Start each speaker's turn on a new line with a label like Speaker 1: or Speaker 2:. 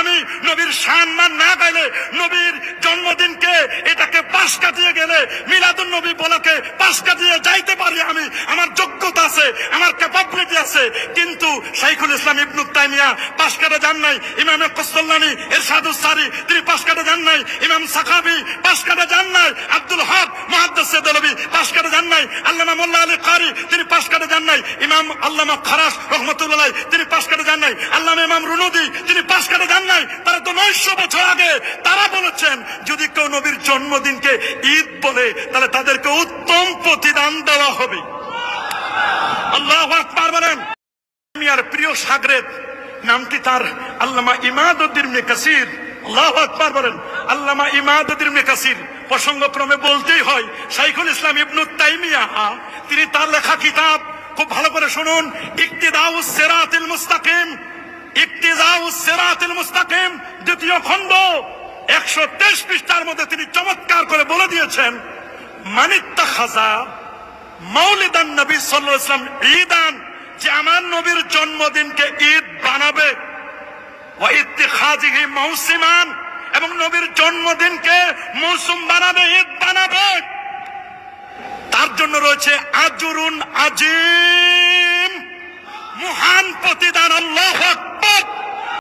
Speaker 1: আমি নবীর সম্মান না গেলে নবীর জন্মদিনকে এটাকে পাশ কাটিয়ে গেলে মিলাদুন নবী বলাকে পাশ কাটিয়ে যাইতে পারি আমি। আমার যোগ্যতা আছে, আমার ক্যাপাবিলিটি আছে। কিন্তু শাইখুল ইসলাম ইবনু তাইমিয়া পাশ কাটে যান নাই। ইমাম কস্তল্লানি এরশাদুস সারি, তিনি পাশ কাটে যান নাই। ইমাম সাখাবি পাশ কাটে যান নাই। আব্দুল হক মহাদ্দাস দলবি পাশ কাটে যান নাই। আল্লামা মোল্লা আলী কারি, তিনি পাশ কাটে যান নাই। ইমাম আল্লামা খারাস রহমতুল্লাহ তিনি পাশ কাটে যান নাই। আল্লামা ইমাম রুনুদি, তিনি পাশ কাটে যান নয়শো বছর আগে তারা বলেছেন, যদি কেউ নবীর জন্মদিনকে ঈদ বলে, তাহলে তাদেরকে উত্তম প্রতিদান দেওয়া হবে। আল্লাহ আকবার বলেন মিয়ার প্রিয় সাগরেদ নামটি তার আল্লামা ইমাদুদ্দিন কাসির। আল্লাহ আকবার বলেন, আল্লামা ইমাদুদ্দিন কাসির প্রসঙ্গক্রমে বলতেই হয়, শাইখুল ইসলাম ইবনু তাইমিয়া, তিনি তার লেখা কিতাব খুব ভালো করে শুনুন, ইকতিদাউস সিরাতিল মুস্তাকিম। ইকতিদাউস সিরাতিল মুস্তাকিম, দ্বিতীয় খণ্ড, একশো তেইশ পৃষ্ঠার মধ্যে তিনি চমৎকার করে বলে দিয়েছেন মানিত্তা খাজা মৌলিদান নবী ওয়াসাল্লাম ঈদান যে আমার নবীর জন্মদিনকে ঈদ বানাবে। মৌসিমান, এবং নবীর জন্মদিনকে মৌসুম বানাবে, ঈদ বানাবে। তার জন্য রয়েছে আজরুন আজিম, মহান প্রতিদান, আল্লাহ